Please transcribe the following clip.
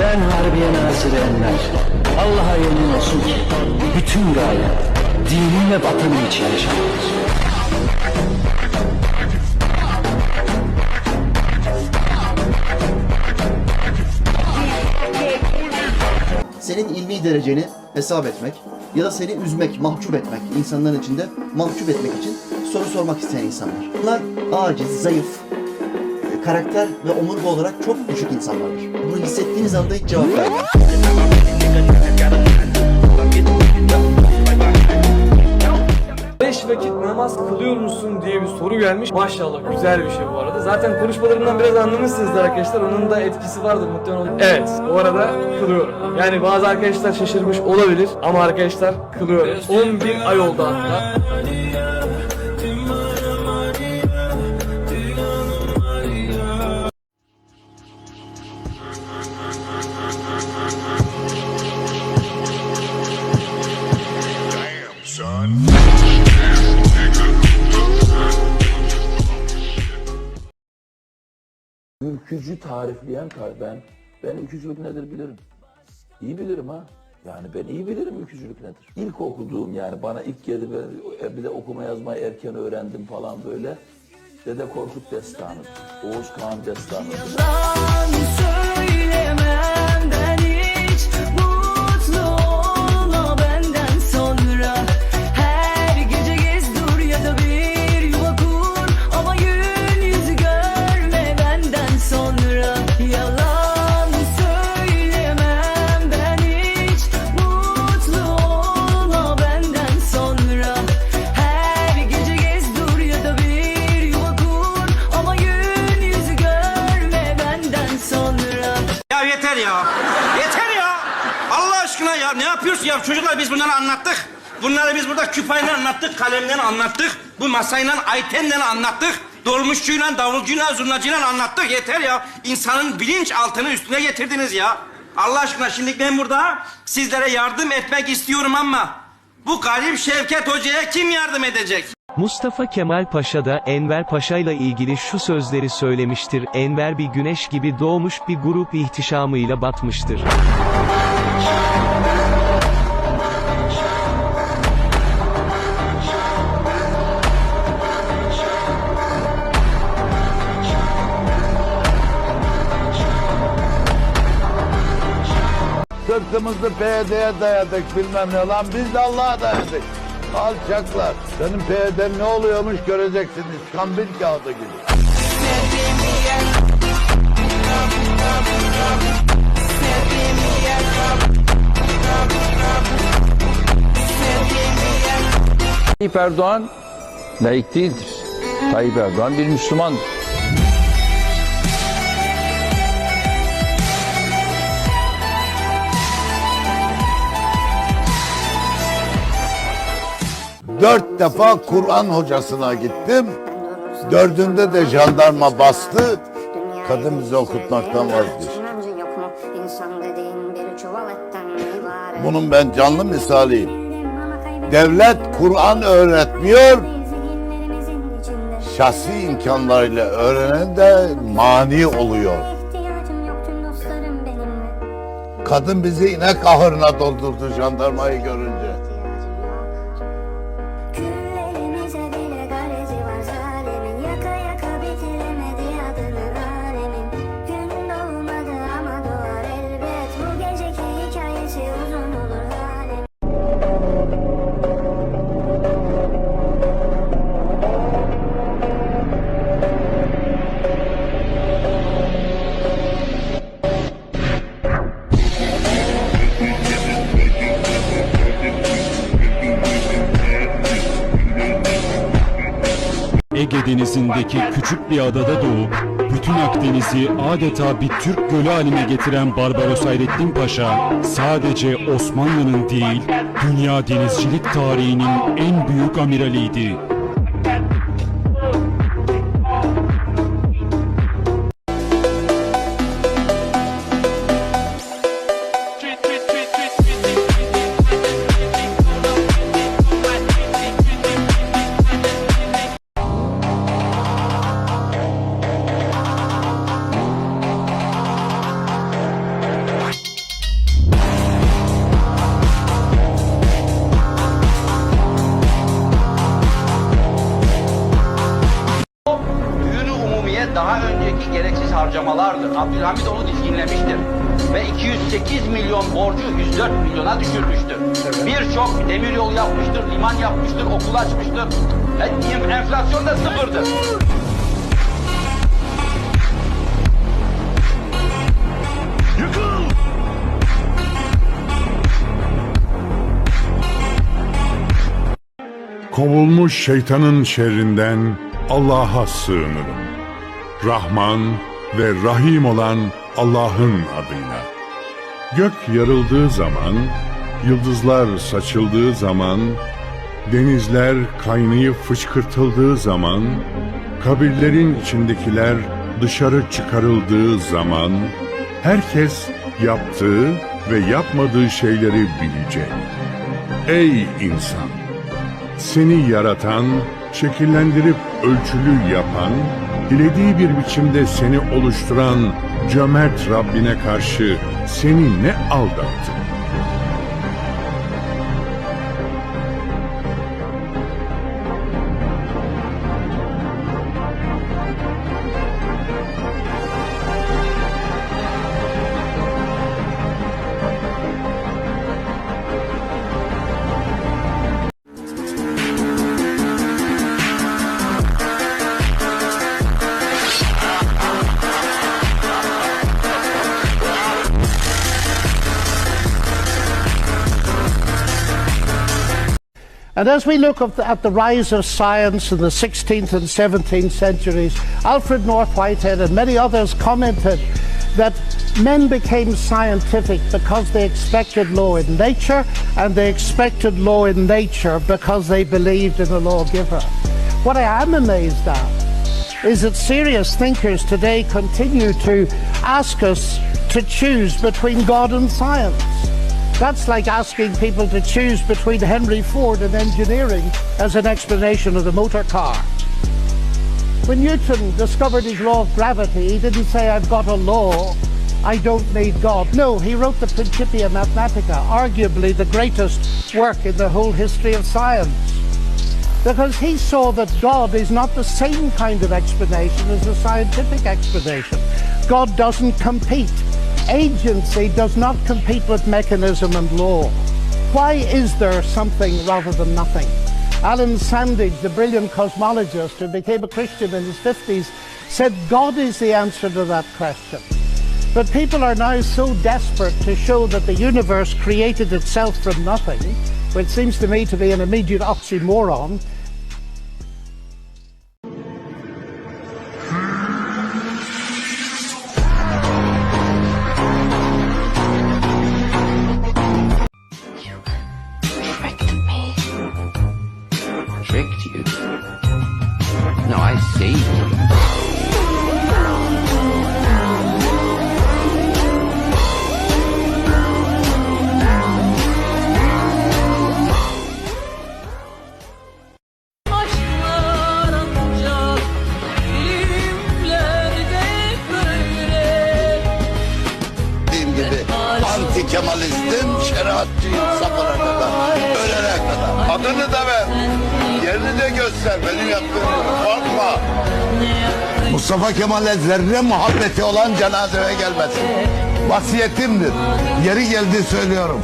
Ben Harbiye Nazırı Enver. Allah'a yemin olsun ki bütün gaye dinim ve vatanım için yaşamaktır. senin ilmi dereceni hesap etmek ya da seni üzmek, mahcup etmek, insanların içinde mahcup etmek için soru sormak isteyen insanlar. Bunlar aciz, zayıf, karakter ve omurga olarak çok düşük insanlardır. Bunu hissettiğiniz anda hiç cevap vermeyin. Beş vakit namaz kılıyor musun diye bir soru gelmiş. Maşallah güzel bir şey bu arada. Zaten konuşmalarımdan biraz anlamışsınızdır arkadaşlar. Onun da etkisi vardır muhtemelen. Evet bu arada kılıyorum. Yani bazı arkadaşlar şaşırmış olabilir ama arkadaşlar kılıyorum. 11 ay oldu hatta. Ülkücü tarifleyen kar ben. Ben ülkücülük nedir bilirim. İyi bilirim ha. Yani ben iyi bilirim ülkücülük nedir. İlk okuduğum yani bana ilk geldi ve bir de okuma yazmayı erken öğrendim falan böyle. Dede Korkut Destanı, Oğuz Kağan Destanı. Yalan söylemem yapıyorsun ya? Çocuklar biz bunları anlattık. Bunları biz burada küpayla anlattık, kalemle anlattık. Bu masayla, aytenle anlattık. Dolmuşçuyla, davulcuyla, zurnacıyla anlattık. Yeter ya. İnsanın bilinç altını üstüne getirdiniz ya. Allah aşkına şimdi ben burada sizlere yardım etmek istiyorum ama... ...bu garip Şevket Hoca'ya kim yardım edecek? Mustafa Kemal Paşa da Enver Paşa ile ilgili şu sözleri söylemiştir. Enver bir güneş gibi doğmuş bir grup ihtişamıyla batmıştır. Sırtımızı PYD'ye dayadık bilmem ne lan biz de Allah'a dayadık. Alçaklar. Senin PYD'n ne oluyormuş göreceksiniz. Kambil kağıdı gibi. Tayyip Erdoğan layık değildir. Tayyip Erdoğan bir Müslümandır. Dört defa Kur'an hocasına gittim. Dördünde de jandarma bastı. Kadın bizi okutmaktan vazgeçti. Bunun ben canlı misaliyim. Devlet Kur'an öğretmiyor. Şahsi imkanlarıyla öğrenen de mani oluyor. Kadın bizi inek ahırına doldurdu jandarmayı görünce. Denizi'ndeki küçük bir adada doğup bütün Akdeniz'i adeta bir Türk gölü haline getiren Barbaros Hayrettin Paşa sadece Osmanlı'nın değil dünya denizcilik tarihinin en büyük amiraliydi. Abdülhamit onu dizginlemiştir. Ve 208 milyon borcu 104 milyona düşürmüştür. Birçok demiryolu yapmıştır, liman yapmıştır, okul açmıştır. Enflasyon da sıfırdır. Kovulmuş şeytanın şerrinden Allah'a sığınırım. Rahman ve Rahim olan Allah'ın adıyla. Gök yarıldığı zaman, yıldızlar saçıldığı zaman, denizler kaynayıp fışkırtıldığı zaman, kabirlerin içindekiler dışarı çıkarıldığı zaman, herkes yaptığı ve yapmadığı şeyleri bilecek. Ey insan! Seni yaratan, şekillendirip ölçülü yapan, dilediği bir biçimde seni oluşturan cömert Rabbine karşı seni ne aldattı? And as we look at the, rise of science in the 16th and 17th centuries, Alfred North Whitehead and many others commented that men became scientific because they expected law in nature, and they expected law in nature because they believed in a lawgiver. What I am amazed at is that serious thinkers today continue to ask us to choose between God and science. That's like asking people to choose between Henry Ford and engineering as an explanation of the motor car. When Newton discovered his law of gravity, he didn't say, I've got a law, I don't need God. No, he wrote the Principia Mathematica, arguably the greatest work in the whole history of science. Because he saw that God is not the same kind of explanation as the scientific explanation. God doesn't compete. Agency does not compete with mechanism and law. Why is there something rather than nothing? Alan Sandage, the brilliant cosmologist who became a Christian in his 50s, said God is the answer to that question. But people are now so desperate to show that the universe created itself from nothing, which seems to me to be an immediate oxymoron, Kemalistin, şeriatçıyım sapına kadar. Ölene kadar. Adını da ver. Yerini de göster. Benim yaptığım. Korkma. Mustafa Kemal'e zerre muhabbeti olan cenazeye gelmesin. Vasiyetimdir. Yeri geldi söylüyorum.